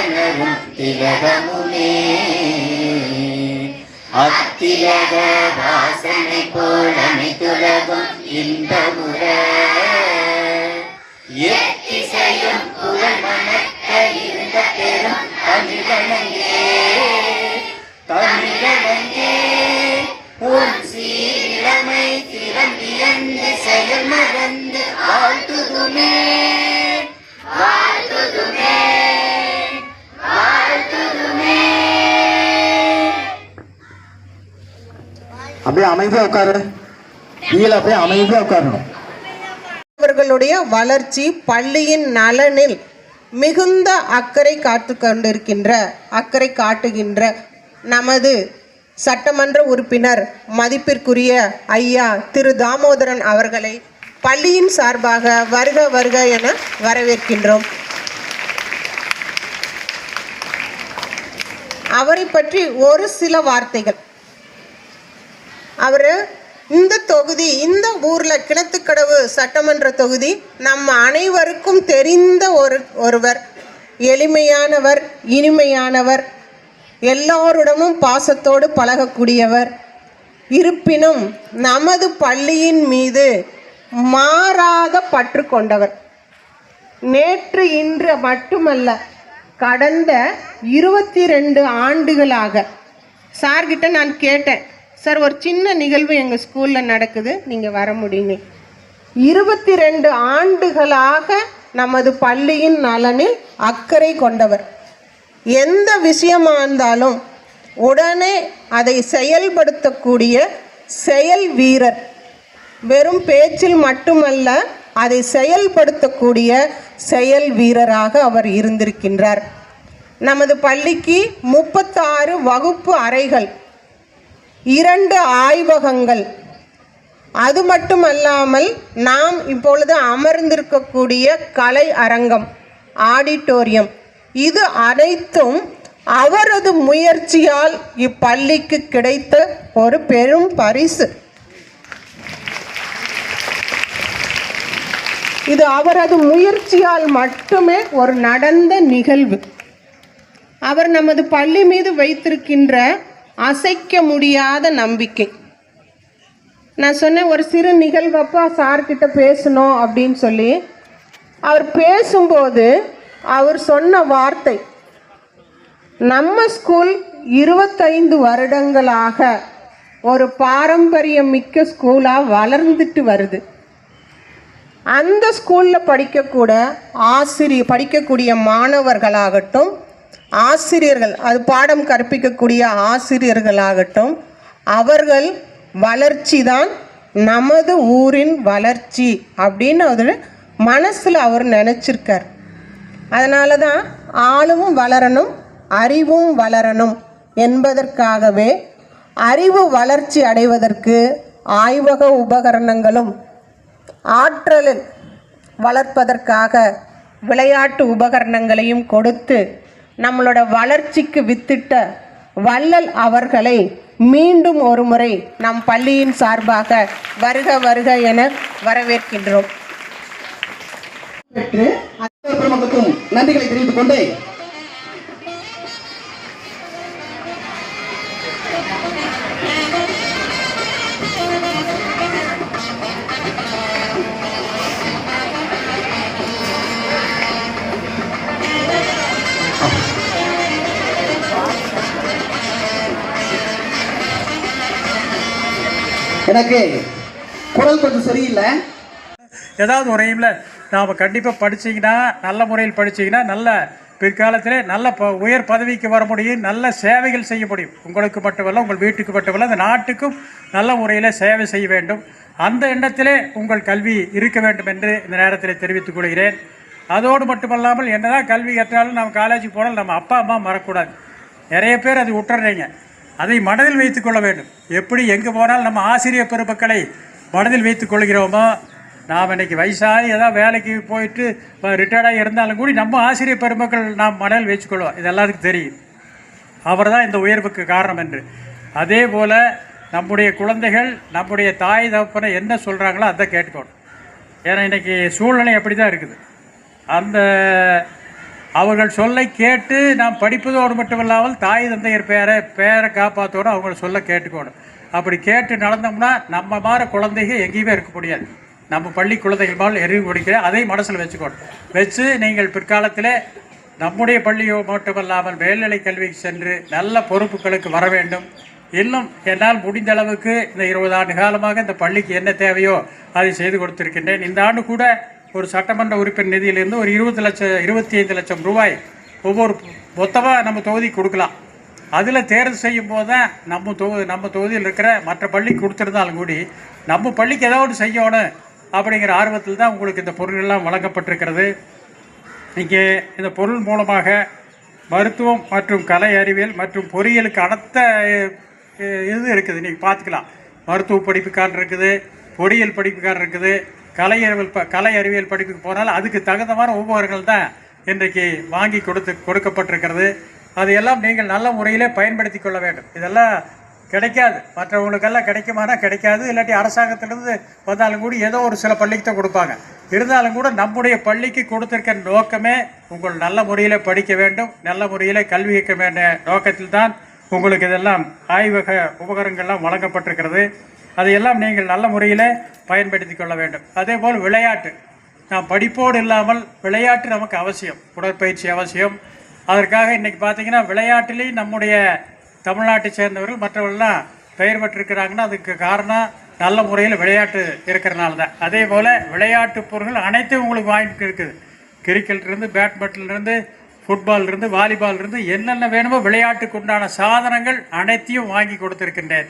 மலரும் திலகமுமே அத்திலக வாசனை போலமை துலகம் இன்பமுற எத்திசையும் புகழ் மணக்க இருந்த பெரும் தமிழனங்கே. தமிழனங்கே உன் சீரிழமை திறம்பியந்து செயல் மறந்து வாழ்த்துதுமே. அப்படியே அமைதியா உட்காரு. கீழே அப்படியே அமைதியா உட்காரணும் அவர்களுடைய வளர்ச்சி பள்ளியின் நலனில் மிகுந்த அக்கறை காத்து கொண்டிருக்கின்ற அக்கறை காட்டுகின்ற நமது சட்டமன்ற உறுப்பினர் மதிப்பிற்குரிய ஐயா திரு தாமோதரன் அவர்களை பள்ளியின் சார்பாக வருக வருக என வரவேற்கின்றோம். அவரை பற்றி ஒரு சில வார்த்தைகள். அவர் இந்த தொகுதி இந்த ஊரில் கிணத்துக்கடவு சட்டமன்ற தொகுதி நம்ம அனைவருக்கும் தெரிந்த ஒரு ஒருவர். எளிமையானவர் இனிமையானவர் எல்லோருடமும் பாசத்தோடு பழகக்கூடியவர். இருப்பினும் நமது பள்ளியின் மீது மாறாத பற்று கொண்டவர். நேற்று இன்று மட்டுமல்ல கடந்த இருபத்தி ரெண்டு ஆண்டுகளாக. சார்கிட்ட நான் கேட்டேன். சார் ஒரு சின்ன நிகழ்வு எங்கள் ஸ்கூலில் நடக்குது. நீங்கள் வர முடியுங்க இருபத்தி ரெண்டு ஆண்டுகளாக நமது பள்ளியின் நலனில் அக்கறை கொண்டவர். எந்த விஷயமா இருந்தாலும் உடனே அதை செயல்படுத்தக்கூடிய செயல் வீரர். வெறும் பேச்சில் மட்டுமல்ல அதை செயல்படுத்தக்கூடிய செயல் வீரராக அவர் இருந்திருக்கின்றார். நமது பள்ளிக்கு முப்பத்தாறு வகுப்பு அறைகள் இரண்டு ஆய்வகங்கள். அது மட்டுமல்லாமல் நாம் இப்பொழுது அமர்ந்திருக்கக்கூடிய கலை அரங்கம் ஆடிட்டோரியம். இது அனைத்தும் அவரது முயற்சியால் இப்பள்ளிக்கு கிடைத்த ஒரு பெரும் பரிசு. இது அவரது முயற்சியால் மட்டுமே ஒரு நடந்த நிகழ்வு. அவர் நமது பள்ளி மீது வைத்திருக்கின்ற அசைக்க முடியாத நம்பிக்கை. நான் சொன்னேன் ஒரு சிறு நிகழ்வப்போ சார்கிட்ட பேசணும் அப்படின்னு சொல்லி. அவர் பேசும்போது அவர் சொன்ன வார்த்தை நம்ம ஸ்கூல் இருபத்தைந்து வருடங்களாக ஒரு பாரம்பரியம் மிக்க ஸ்கூலாக வளர்ந்துட்டு வருது. அந்த ஸ்கூலில் படிக்கக்கூட ஆசிரியர் படிக்கக்கூடிய மாணவர்களாகட்டும் ஆசிரியர்கள் அது பாடம் கற்பிக்கக்கூடிய ஆசிரியர்களாகட்டும் அவர்கள் வளர்ச்சி தான் நமது ஊரின் வளர்ச்சி அப்படின்னு அவர் மனசில் அவர் நினச்சிருக்கார். அதனால தான் ஆளும் வளரணும் அறிவும் வளரணும் என்பதற்காகவே அறிவு வளர்ச்சி அடைவதற்கு ஆய்வக உபகரணங்களும் ஆற்றல் வளர்ப்பதற்காக விளையாட்டு உபகரணங்களையும் கொடுத்து நம்மளோட வளர்ச்சிக்கு வித்திட்ட வள்ளல் அவர்களை மீண்டும் ஒரு முறை நம் பள்ளியின் சார்பாக வருக வருக என வரவேற்கின்றோம். நன்றிகளை தெரிவித்துக் கொண்டு எனக்கு குரல் கொஞ்சம் சரியில்லை. ஏதாவது ஒரு எய்மில் நாம் கண்டிப்பாக படிச்சீங்கன்னா நல்ல முறையில் படிச்சீங்கன்னா நல்ல பிற்காலத்தில் நல்ல ப உயர் பதவிக்கு வர முடியும் நல்ல சேவைகள் செய்ய முடியும். உங்களுக்கு மட்டுமல்ல உங்கள் வீட்டுக்கு மட்டுமல்ல அந்த நாட்டுக்கும் நல்ல முறையில் சேவை செய்ய வேண்டும். அந்த எண்ணத்திலே உங்கள் கல்வி இருக்க வேண்டும் என்று இந்த நேரத்தில் தெரிவித்துக் கொள்கிறேன். அதோடு மட்டுமல்லாமல் என்னதான் கல்வி கற்றாலும் நம்ம காலேஜுக்கு போனாலும் நம்ம அப்பா அம்மா மறக்கக்கூடாது. நிறைய பேர் அது விட்டுறீங்க அதை மனதில் வைத்துக் கொள்ள வேண்டும். எப்படி எங்கே போனாலும் நம்ம ஆசிரியர் பெருமக்களை மனதில் வைத்துக் கொள்கிறோமோ நாம் இன்றைக்கி வயசாகி ஏதாவது வேலைக்கு போயிட்டு இப்போ ரிட்டையர்டாக இருந்தாலும் கூட நம்ம ஆசிரியர் பெருமக்கள் நாம் மனதில் வச்சுக்கொள்வோம் இது எல்லாத்துக்கும் தெரியும். அவர் தான் இந்த உயர்வுக்கு காரணம் என்று. அதே போல் நம்முடைய குழந்தைகள் நம்முடைய தாய் தகப்பனை என்ன சொல்கிறாங்களோ அதை கேட்டுக்கணும். ஏன்னா இன்றைக்கி சூழ்நிலை அப்படி தான் இருக்குது. அந்த அவர்கள் சொல்லை கேட்டு நாம் படிப்பதோடு மட்டுமில்லாமல் தாய் தந்தையர் பேரை பேரை காப்பாற்றோடு அவங்கள சொல்ல கேட்டுக்கணும். அப்படி கேட்டு நடந்தோம்னா நம்ம மாதிரி குழந்தைங்க எங்கேயுமே இருக்க முடியாது. நம்ம பள்ளி குழந்தைகள் மேல் எரிவு குடிக்கிற அதை மனசில் வச்சுக்கணும். வச்சு நீங்கள் பிற்காலத்தில் நம்முடைய பள்ளியோ மட்டுமல்லாமல் மேல்நிலை கல்விக்கு சென்று நல்ல பொறுப்புகளுக்கு வர வேண்டும். இன்னும் என்னால் முடிந்த அளவுக்கு இந்த இருபது ஆண்டு காலமாக இந்த பள்ளிக்கு என்ன தேவையோ அதை செய்து கொடுத்திருக்கின்றேன். இந்த ஆண்டு கூட ஒரு சட்டமன்ற உறுப்பினர் நிதியிலிருந்து ஒரு இருபது லட்சம் இருபத்தி ஐந்து லட்சம் ரூபாய் ஒவ்வொரு மொத்தமாக நம்ம தொகுதிக்கு கொடுக்கலாம். அதில் தேர்வு செய்யும் போது தான் நம்ம தொகு நம்ம தொகுதியில் இருக்கிற மற்ற பள்ளிக்கு கொடுத்துருந்தாலும் கூடி நம்ம பள்ளிக்கு ஏதோ ஒன்று செய்யணும் அப்படிங்கிற ஆர்வத்தில் தான் உங்களுக்கு இந்த பொருள்கள்லாம் வழங்கப்பட்டிருக்கிறது. இங்கே இந்த பொருள் மூலமாக மருத்துவம் மற்றும் கலை அறிவியல் மற்றும் பொறியியலுக்கு அடுத்த இது இருக்குது. நீங்கள் பார்த்துக்கலாம். மருத்துவ படிப்புக்காரன் இருக்குது பொறியியல் படிப்புக்காரன் இருக்குது. கலை அறிவியல் ப கலை அறிவியல் படிப்புக்கு போனால் அதுக்கு தகுந்தமான உபகரணங்கள் தான் இன்றைக்கு வாங்கி கொடுத்து கொடுக்கப்பட்டிருக்கிறது. அதையெல்லாம் நீங்கள் நல்ல முறையிலே பயன்படுத்தி கொள்ள வேண்டும். இதெல்லாம் கிடைக்காது. மற்றவங்களுக்கெல்லாம் கிடைக்குமானா கிடைக்காது. இல்லாட்டி அரசாங்கத்திலிருந்து வந்தாலும் கூட ஏதோ ஒரு சில பள்ளிக்கு தான் கொடுப்பாங்க. இருந்தாலும் கூட நம்முடைய பள்ளிக்கு கொடுத்துருக்க நோக்கமே உங்கள் நல்ல முறையில் படிக்க வேண்டும். நல்ல முறையில் கல்வி கற்க வேண்டிய நோக்கத்தில் தான் உங்களுக்கு இதெல்லாம் ஆய்வக உபகரணங்கள்லாம் வழங்கப்பட்டிருக்கிறது. அதையெல்லாம் நீங்கள் நல்ல முறையில் பயன்படுத்தி கொள்ள வேண்டும். அதே போல் விளையாட்டு. நாம் படிப்போடு இல்லாமல் விளையாட்டு நமக்கு அவசியம். உடற்பயிற்சி அவசியம். அதற்காக இன்றைக்கி பார்த்தீங்கன்னா விளையாட்டிலேயும் நம்முடைய தமிழ்நாட்டை சேர்ந்தவர்கள் மற்றவர்கள்லாம் பெயர் பெற்றிருக்கிறாங்கன்னா அதுக்கு காரணம் நல்ல முறையில் விளையாட்டு இருக்கிறனால தான். அதே போல் விளையாட்டு பொருட்கள் அனைத்தும் உங்களுக்கு வாங்கிட்டு இருக்குது கிரிக்கெட்லேருந்து பேட்மிண்டன்லேருந்து ஃபுட்பால்லேருந்து வாலிபால்லேருந்து என்னென்ன வேணுமோ விளையாட்டுக்கு உண்டான சாதனங்கள் அனைத்தையும் வாங்கி கொடுத்துருக்கின்றேன்.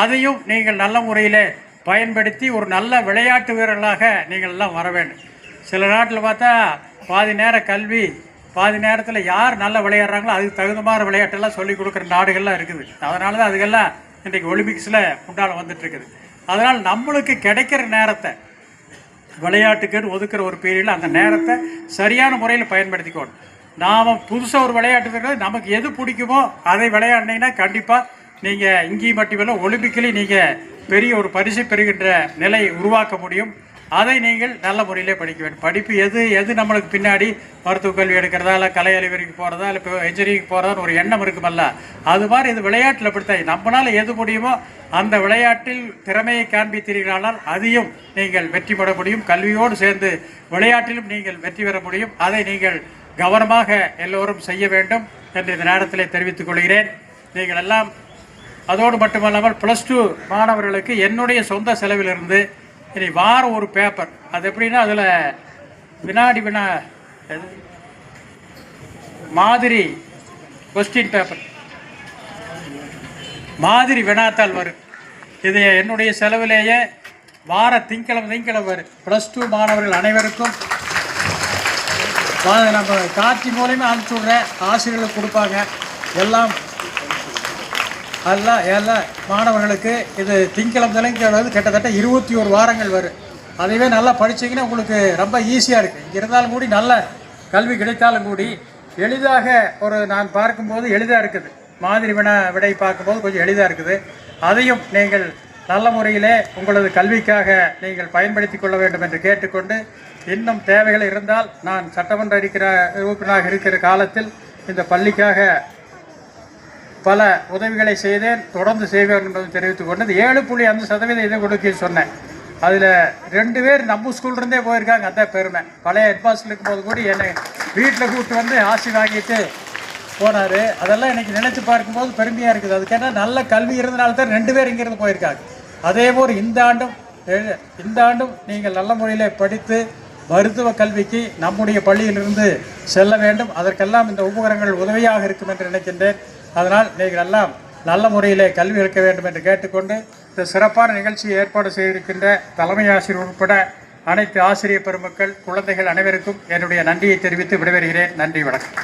அதையும் நீங்கள் நல்ல முறையில் பயன்படுத்தி ஒரு நல்ல விளையாட்டு வீரர்களாக நீங்கள் எல்லாம் வர வேண்டும். சில நாட்டில் பார்த்தா பாதி நேர கல்வி பாதி நேரத்தில் யார் நல்லா விளையாடுறாங்களோ அதுக்கு தகுந்த மாதிரி விளையாட்டெல்லாம் சொல்லிக் கொடுக்குற நாடுகள்லாம் இருக்குது. அதனால தான் அதுக்கெல்லாம் இன்றைக்கு ஒலிம்பிக்ஸில் உண்டான வந்துட்டுருக்குது அதனால் நம்மளுக்கு கிடைக்கிற நேரத்தை விளையாட்டுக்குன்னு ஒதுக்குற ஒரு பீரியடில் அந்த நேரத்தை சரியான முறையில் பயன்படுத்திக்கணும். நாம் புதுசாக ஒரு விளையாட்டு இருக்கிறது நமக்கு எது பிடிக்குமோ அதை விளையாடினீங்கன்னா கண்டிப்பாக நீங்கள் இங்கேயும் மட்டுமில்லை ஒலிம்பிக்கிலையும் நீங்கள் பெரிய ஒரு பரிசு பெறுகின்ற நிலை உருவாக்க முடியும். அதை நீங்கள் நல்ல முறையிலே படிக்க வேண்டும். படிப்பு எது எது நம்மளுக்கு பின்னாடி மருத்துவ கல்வி எடுக்கிறதா இல்லை கலை அறிவியலுக்கு போகிறதா இல்லை இப்போ என்ஜினியரிங் போகிறதான்னு ஒரு எண்ணம் இருக்குமல்ல? அது மாதிரி இது விளையாட்டில் அப்படித்தான். நம்மளால் எது முடியுமோ அந்த விளையாட்டில் திறமையை காண்பித்தீர்களானால் அதையும் நீங்கள் வெற்றி பெற முடியும். கல்வியோடு சேர்ந்து விளையாட்டிலும் நீங்கள் வெற்றி பெற முடியும். அதை நீங்கள் கவனமாக எல்லோரும் செய்ய வேண்டும் என்று இந்த நேரத்தில் தெரிவித்துக் கொள்கிறேன். நீங்கள் எல்லாம் அதோடு மட்டுமல்லாமல் ப்ளஸ் டூ மாணவர்களுக்கு என்னுடைய சொந்த செலவிலிருந்து இனி வாரம் ஒரு பேப்பர் அது எப்படின்னா அதில் வினாடி வினா மாதிரி கொஸ்டின் பேப்பர் மாதிரி வினாத்தாள் வரும். இது என்னுடைய செலவிலேயே வார திங்கிழமை திங்கிழமை வரும். ப்ளஸ் டூ மாணவர்கள் அனைவருக்கும். நம்ம காட்சி மூலயமா அனுப்பிச்சி விட்றேன். ஆசிரியர்களுக்கு கொடுப்பாங்க. எல்லாம் எல்லாம் எல்லாம் மாணவர்களுக்கு இது திங்கிழமை தினங்கிறது கிட்டத்தட்ட இருபத்தி ஒரு வாரங்கள் வரும். அதுவே நல்லா படிச்சீங்கன்னா உங்களுக்கு ரொம்ப ஈஸியாக இருக்குது இங்கே இருந்தாலும் கூடி நல்ல கல்வி கிடைத்தாலும் கூடி எளிதாக ஒரு நான் பார்க்கும்போது எளிதாக இருக்குது. மாதிரி வினா விடை பார்க்கும்போது கொஞ்சம் எளிதாக இருக்குது. அதையும் நீங்கள் நல்ல முறையிலே உங்களது கல்விக்காக நீங்கள் பயன்படுத்தி கொள்ள வேண்டும் என்று கேட்டுக்கொண்டு இன்னும் தேவைகள் இருந்தால் நான் சட்டமன்ற இருக்கிற உறுப்பினராக இருக்கிற காலத்தில் இந்த பள்ளிக்காக பல உதவிகளை செய்தேன். தொடர்ந்து செய்வேன் என்பதை தெரிவித்துக் கொண்டது. ஏழு புள்ளி அஞ்சு சதவீதம் இதை கொடுக்க சொன்னேன். அதில் ரெண்டு பேர் நம்ம ஸ்கூல்லேருந்தே போயிருக்காங்க. அதான் பெருமை. பழைய ஹெட்மாஸ்டர் இருக்கும்போது கூட என்னை வீட்டில் கூப்பிட்டு வந்து ஆசி வாங்கிட்டு போனார். அதெல்லாம் எனக்கு நினச்சி பார்க்கும்போது பெருமையாக இருக்குது. அதுக்கேன்னா நல்ல கல்வி இருந்தனால தான் ரெண்டு பேர் இங்கேருந்து போயிருக்காங்க. அதே போல் இந்த ஆண்டும் இந்த ஆண்டும் நீங்கள் நல்ல முறையில் படித்து மருத்துவ கல்விக்கு நம்முடைய பள்ளியிலிருந்து செல்ல வேண்டும். அதற்கெல்லாம் இந்த உபகரணங்கள் உதவியாக இருக்கும் என்று நினைக்கின்றேன். அதனால் நீங்கள் எல்லாம் நல்ல முறையிலே கல்வி இருக்க வேண்டும் என்று கேட்டுக்கொண்டு இந்த சிறப்பான நிகழ்ச்சியை ஏற்பாடு செய்திருக்கின்ற தலைமை ஆசிரியர் உட்பட அனைத்து ஆசிரியர் பெருமக்கள் குழந்தைகள் அனைவருக்கும் என்னுடைய நன்றியை தெரிவித்து விடைபெறுகிறேன். நன்றி வணக்கம்.